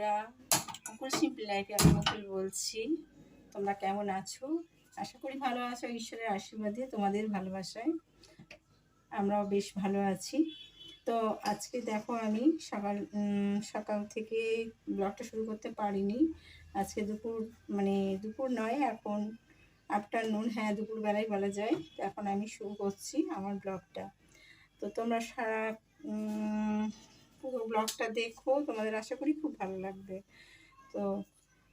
বন্ধুরা মুকুল সিম্পল লাইফে আমি মুকুল বলছি। তোমরা কেমন আছো? আশা করি ভালো আছো, ঈশ্বরের আশীর্বাদে, তোমাদের ভালোবাসায়। আমরাও বেশ ভালো আছি। তো আজকে দেখো আমি সকাল সকাল থেকে ব্লগটা শুরু করতে পারিনি। আজকে দুপুর মানে দুপুর নয়, এখন আফটারনুন হ্যাঁ দুপুরবেলায় বলা যায়। তো এখন আমি শুরু করছি আমার ব্লগটা। তো তোমরা সারা পুরো ব্লগটা দেখো, তোমাদের আশা করি খুব ভালো লাগবে। তো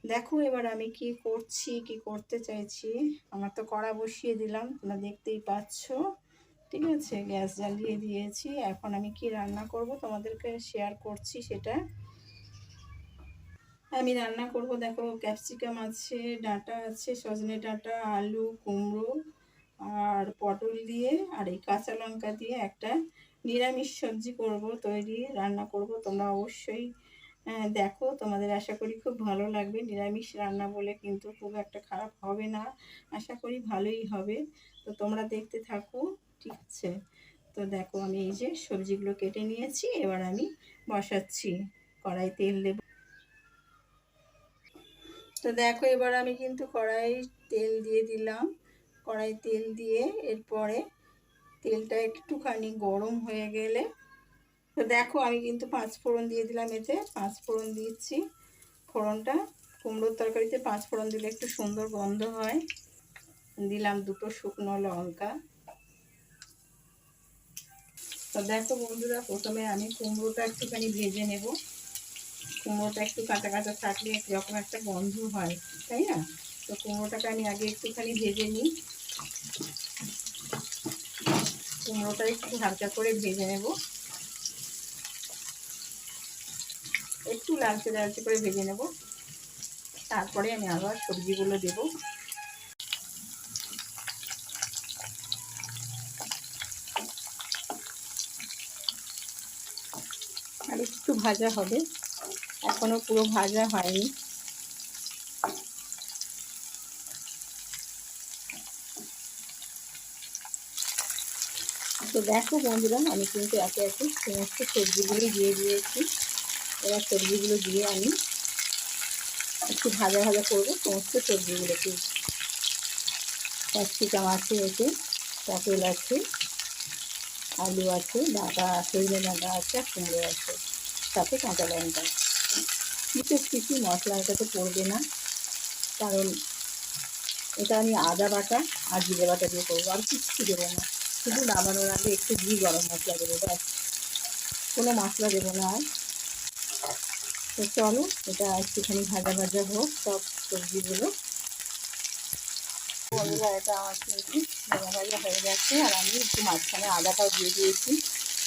দেখো এবার আমি কি করছি, কি করতে চাইছি। আমার তো কড়া বসিয়ে দিলাম, তোমরা দেখতেই পাচ্ছ। ঠিক আছে, গ্যাস জ্বালিয়ে দিয়েছি। এখন আমি কি রান্না করব, তোমাদেরকে শেয়ার করছি সেটা। আমি রান্না করব, দেখো ক্যাপসিকাম আছে, ডাঁটা আছে, সজনে ডাঁটা, আলু, কুমড়ো, আর পটল দিয়ে, আর এই কাঁচা লঙ্কা দিয়ে একটা নিরামিষ সবজি করব, তৈরি, রান্না করব। তোমরা অবশ্যই দেখো। তোমাদের আশা করি খুব ভালো লাগবে। নিরামিষ রান্না বলে কিন্তু খুব একটা খারাপ হবে না। আশা করি ভালোই হবে। তো তোমরা দেখতে থাকো, ঠিক আছে? তো দেখো, আমি এই যে সবজিগুলো কেটে নিয়েছি। এবার আমি বসাচ্ছি। কড়াই তেল দেব। তো দেখো, এবার আমি কিন্তু কড়াই তেল দিয়ে দিলাম। কড়াই তেল দিয়ে এরপরে তেলটা একটুখানি গরম হয়ে গেলে, তো দেখো আমি কিন্তু পাঁচ ফোড়ন দিয়ে দিলাম এতে, পাঁচ ফোড়ন দিচ্ছি ফোড়নটা। কুমড়োর তরকারিতে পাঁচ ফোড়ন দিলে একটু সুন্দর গন্ধ হয়। দিলাম দুটো শুকনো লঙ্কা। তো দেখো বন্ধুরা, প্রথমে আমি কুমড়োটা একটুখানি ভেজে নেব। কুমড়োটা একটু কাঁচা কাঁচা থাকলে এরকম একটা গন্ধ হয়, তাই না? তো কুমড়োটাকে আমি আগে একটুখানি ভেজে নিই। কুমড়োটা একটু হালকা করে ভেজে নেব। একটু লালচে লালচে করে ভেজে নেব। তারপরে আমি আবার সবজিগুলো দেব। আর একটু ভাজা হবে। এখনও পুরো ভাজা হয়নি। তো দেখো বন্ধুরা, আমি কিন্তু একে একে সমস্ত সবজিগুলো দিয়ে দিয়েছি। এবার সবজিগুলো দিয়ে আমি একটু ভাজা ভাজা করব সমস্ত সবজিগুলোকে ক্যাপসিকাম আছে এতে, পটল আছে, আলু আছে ডাঁটা সজনে ডাঁটা আছে আর কুমড়ো আছে, সাথে কাঁচা লঙ্কা। বিশেষ কিছু মশলা এটাতে পড়বে না, কারণ এটা আমি আদা বাটা আর জিরে বাটা দিয়ে করব, আর কিচ্ছু দেবো না। শুধু নামানোর আগে একটু ঘি গরম মশলা দেবো, ব্যাস। কোনো মশলা দেবো না আর। তো চলো, এটা একটুখানি ভাজা ভাজা হোক, সব সবজিগুলো। এটা আমার হয়ে আর আমি একটু মাঝখানে আদাটাও দিয়ে দিয়েছি,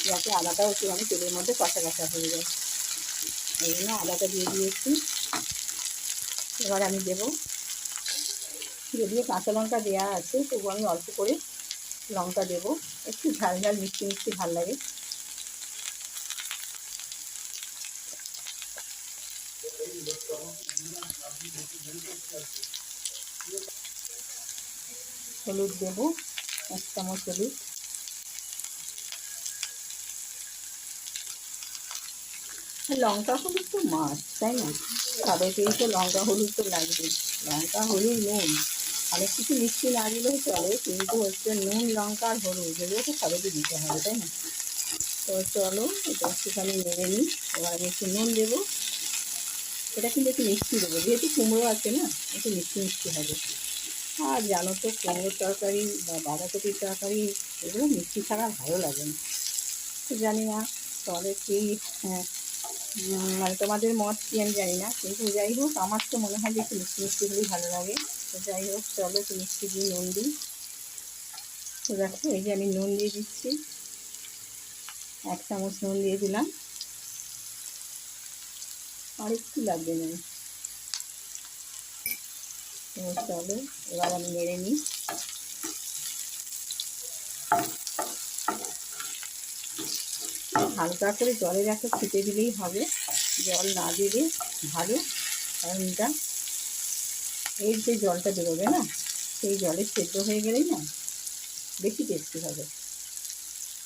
যাতে আদাটাও একটু আমি তেলের মধ্যে হয়ে এই জন্য আদাটা দিয়ে দিয়েছি। এবার আমি দেবো। যদিও কাঁচা লঙ্কা দেওয়া আছে, তবু আমি অল্প করে লঙ্কা দেবো। একটু ঝাল ঝাল, মিষ্টি মিষ্টি ভালো লাগে। হলুদ দেবো, এক চামচ হলুদ। লঙ্কা হলুদ তো মাছ তাই না? তাদেরকেই তো লঙ্কা হলুদ তো লাগবে লঙ্কা হলুদ নুন অনেক কিছু মিষ্টি না দিলেও চলে, কিন্তু হচ্ছে নুন, লঙ্কা আর হলুদ এগুলো তো সবাইকে দিতে হবে, তাই না? তো চলো, এটা একটুখানি নেড়ে নিই, এবার আমি একটু নুন দেবো। এটা কিন্তু একটু মিষ্টি দেবো, যেহেতু কুমড়ো আছে না, একটু মিষ্টি মিষ্টি হবে। আর জানো তো, কুমড়োর তরকারি বা বাঁধাকপির তরকারি, এগুলো মিষ্টি ছাড়া ভালো লাগে না। তো জানি না তোমাদের কি হ্যাঁ মানে তোমাদের মত কি আমি জানি না, কিন্তু যাই হোক, আমার তো মনে হয় যে একটু মিষ্টি মিষ্টি হলেই ভালো লাগে। যাই হোক, চলো একটু মিষ্টি দিয়ে নুন দিই। তো দেখো, এই যে আমি নুন দিয়ে দিচ্ছি। এক চামচ নুন দিয়ে দিলাম। আর একটু লাগবে নুন। চলো, এবার আমি নেড়ে নিই। হালকা করে জলের একটা ছিটে দিলেই হবে। জল না দিলে ভালো কারণ এটা এর যে জলটা বেরোবে না, সেই জলে সেদ্ধ হয়ে গেলেই না বেশি টেস্টি হবে।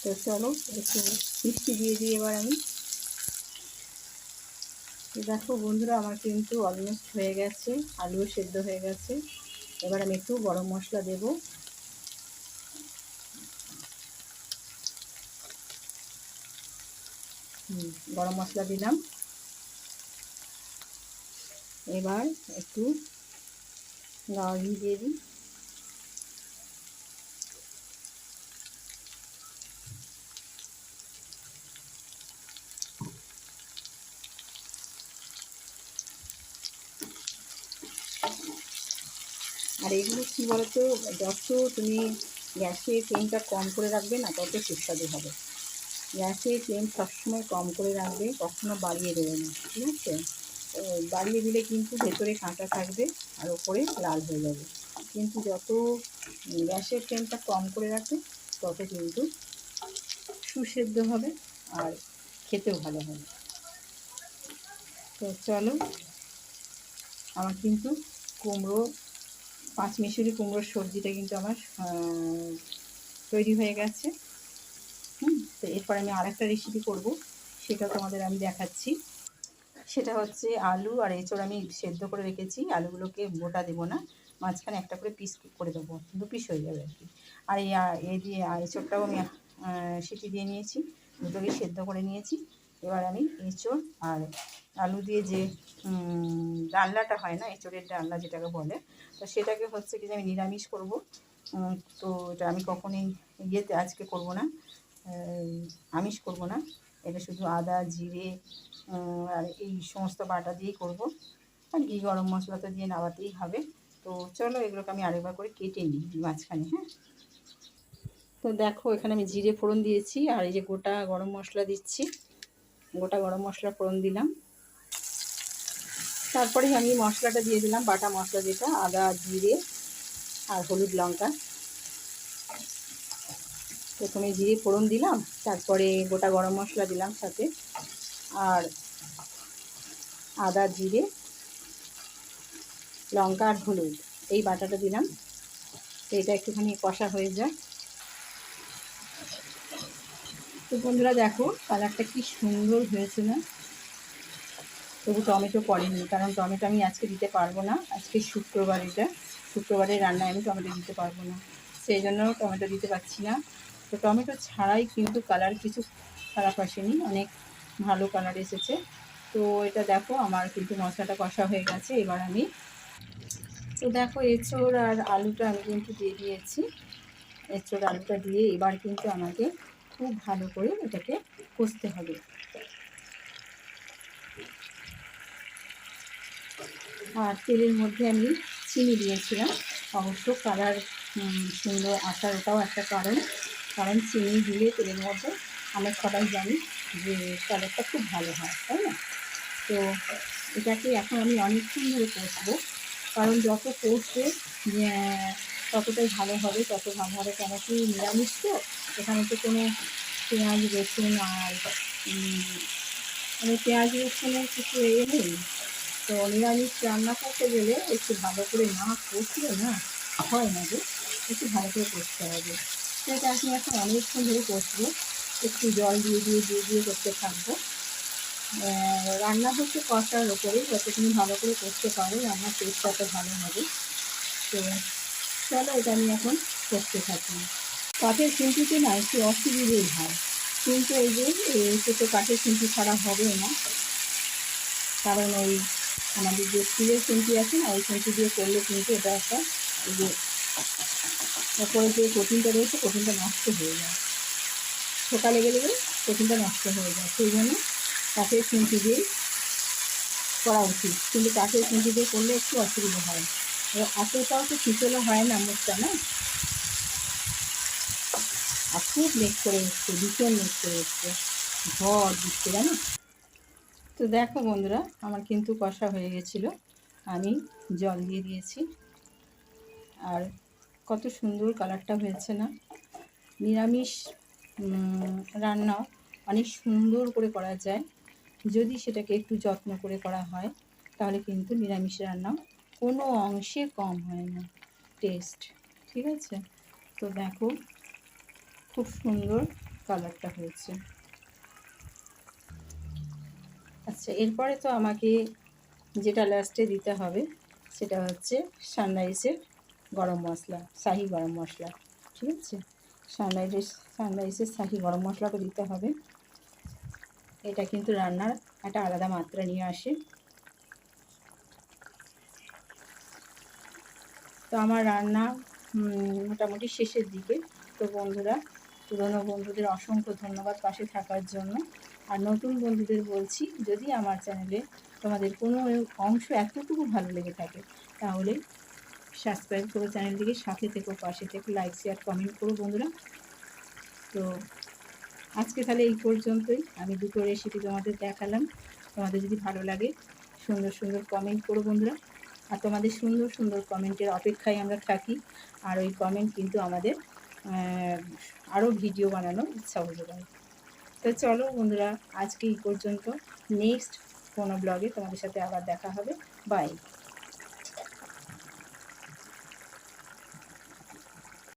তো চলো, একটু মিষ্টি দিয়ে দিই এবার আমি। দেখো বন্ধুরা, আমার কিন্তু অলমোস্ট হয়ে গেছে, আলুও সেদ্ধ হয়ে গেছে। এবার আমি একটু গরম মশলা দেব। গরম মশলা দিলাম। এবার একটু গাওয়া ঘি দিয়ে দিই। আর এগুলো কী বলতো, যত তুমি গ্যাসের ফ্লেমটা কম করে রাখবে না, তত সুস্বাদু হবে। গ্যাসের ফ্লেম সবসময় কম করে রাখবে, কখনো বাড়িয়ে দেবে না, ঠিক আছে? বাড়িয়ে দিলে কিন্তু ভেতরে কাঁটা থাকবে আর ওপরে লাল হয়ে যাবে। কিন্তু যত গ্যাসের ফ্লেমটা কম করে রাখবে, তত কিন্তু সুসেদ্ধ হবে আর খেতেও ভালো হবে। তো চলো, আমার কিন্তু কুমড়ো, পাঁচ মিশরি কুমড়োর সবজিটা কিন্তু আমার তৈরি হয়ে গেছে। হুম, তো এরপর আমি আরেকটা রেসিপি করব, সেটা তোমাদের আমি দেখাচ্ছি। সেটা হচ্ছে আলু আর এঁচড় আমি সেদ্ধ করে রেখেছি। আলুগুলোকে গোটা দেবো না, মাঝখানে একটা করে পিস করে দেবো, দু পিস হয়ে যাবে আর কি। আর এই দিয়ে এঁচড়টাও আমি সিটি দিয়ে নিয়েছি দুটোকে সেদ্ধ করে নিয়েছি। এবার আমি এঁচড় আর আলু দিয়ে যে ডালনাটা হয় না, এঁচড়ের ডালনা যেটাকে বলে, তো সেটাকে হচ্ছে কি যে আমি নিরামিষ করব। তো এটা আমি কখনোই ইয়েতে আজকে করব না আমিষ করব না। এটা শুধু আদা, জিরে আর এই সমস্ত বাটা দিয়েই করব। আর ঘি গরম মশলা তো দিয়ে নামাতেই হবে। তো চলো এগুলোকে আমি আরেকবার করে কেটে নিই মাঝখানে হ্যাঁ? তো দেখো, এখানে আমি জিরে ফোড়ন দিয়েছি আর এই যে গোটা গরম মশলা দিচ্ছি। গোটা গরম মশলা ফোড়ন দিলাম। তারপরে আমি মশলাটা দিয়ে দিলাম, বাটা মশলা যেটা, আদা, জিরে আর হলুদ লঙ্কা। প্রথমে জিরে ফোড়ন দিলাম, তারপরে গোটা গরম মশলা দিলাম সাথে, আর আদা, জিরে, লঙ্কা আর হলুদ, এই বাটাটা দিলাম, তো এটা একটুখানি কষা হয়ে যায়। তো বন্ধুরা দেখো, কালারটা কি সুন্দর হয়েছে না? তবু টমেটো পড়েনি, কারণ টমেটো আমি আজকে দিতে পারব না, আজকে শুক্রবার এটা, শুক্রবারের রান্নায় আমি টমেটো দিতে পারব না, সেই জন্য টমেটো দিতে পারছি না। তো টমেটো ছাড়াই কিন্তু কালার কিছু খারাপ আসেনি, অনেক ভালো কালার এসেছে। তো এটা দেখো, আমার কিন্তু মশলাটা কষা হয়ে গেছে, এবার আমি তো দেখো, এঁচোড় আর আলুটা আমি কিন্তু দিয়ে দিয়েছি। এঁচোড়, আলুটা দিয়ে এবার কিন্তু আমাকে খুব ভালো করে এটাকে কষতে হবে। আর তেলের মধ্যে আমি চিনি দিয়েছিলাম, অবশ্য কালার সুন্দর আসার ওটাও একটা কারণ। কারণ চিনি দিলে তেলের মধ্যে আমরা সবাই জানি যে কালারটা খুব ভালো হয় তাই না? তো এটাকে এখন আমি অনেকক্ষণ ধরে কষবো কারণ যত কষবে আহ, ততটাই ভালো হবে তত ভালো হবে কেন কি নিরামিষ তো এখানে তো কোনো পেঁয়াজ রসুন আর মানে পেঁয়াজ রসুনের কিছু এ নেই। তো নিরামিষ রান্না করতে গেলে একটু ভালো করে না কষলে না হয় না যে একটু ভালো করে কষতে হবে। সেটা আমি এখন অনেকক্ষণ ধরে কষবো। একটু জল দিয়ে দিয়ে দিয়ে দিয়ে করতে থাকব। রান্না হচ্ছে কষার ওপরে যত তুমি ভালো করে করতে পারো, রান্নার টেস্টটা তো ভালো হবে। তো চলো এটা আমি এখন করতে থাকি। কাঠের চিমটিতে না একটু অসুবিধেই হয়। কিন্তু এই যে তো কাঠের চিমটি ছাড়া হবে না। কারণ ওই আমাদের যে স্টিলের চিমটি আছে না, ওই চিমটি দিয়ে করলে কিন্তু এটা একটা যে ওপরে যে কঠিনটা রয়েছে কঠিনটা নষ্ট হয়ে যায়। ঠোকা লেগে লেগে কোটিনটা নষ্ট হয়ে যায়। সেই জন্য কাঠের চিমটি দিয়েই করা উচিত। কিন্তু কাঠের চিমটি দিয়ে করলে একটু অসুবিধা হয়। এবার এতটাও তো শীতলও হয় না মুখটা, না? আর খুব লেট করে এসছে ভীষণ লেট করে এসছে ঝড় দিচ্ছে, জানো? তো দেখো বন্ধুরা, আমার কিন্তু কষা হয়ে গেছিল। আমি জল দিয়ে দিয়েছি। আর কত সুন্দর কালারটা হয়েছে না? নিরামিষ উম, রান্নাও অনেক সুন্দর করে করা যায়। যদি সেটাকে একটু যত্ন করে করা হয় তাহলে কিন্তু নিরামিষ রান্না কোনো অংশে কম হয় না। টেস্ট ঠিক আছে? তো দেখো খুব সুন্দর কালারটা হয়েছে। আচ্ছা এরপরে তো আমাকে যেটা লাস্টে দিতে হবে সেটা হচ্ছে সানরাইসের গরম মশলা, শাহি গরম মশলা, ঠিক আছে? সানরাইজের সানরাইসের শাহি গরম মশলাটা দিতে হবে। এটা কিন্তু রান্নার একটা আলাদা মাত্রা নিয়ে আসে। তো আমার রান্না মোটামুটি শেষের দিকে। তো বন্ধুরা, পুরনো বন্ধুদের অসংখ্য ধন্যবাদ পাশে থাকার জন্য। আর নতুন বন্ধুদের বলছি, যদি আমার চ্যানেলে তোমাদের কোনো অংশ এতটুকু ভালো লেগে থাকে, তাহলে সাবস্ক্রাইব করো চ্যানেলটিকে সাথে থেকো, পাশে থেকে লাইক শেয়ার কমেন্ট করো বন্ধুরা। তো আজকে তাহলে এই পর্যন্তই। আমি দুটো রেসিপি তোমাদের দেখালাম। তোমাদের যদি ভালো লাগে, সুন্দর সুন্দর কমেন্ট করো বন্ধুরা। আর তোমাদের সুন্দর সুন্দর কমেন্টের অপেক্ষায় আমরা থাকি। আর ওই কমেন্ট কিন্তু আমাদের আরও ভিডিও বানানোর উৎসাহ যোগায় তো চলো বন্ধুরা, আজকে এই পর্যন্ত। নেক্সট কোনো ব্লগে তোমাদের সাথে আবার দেখা হবে। বাই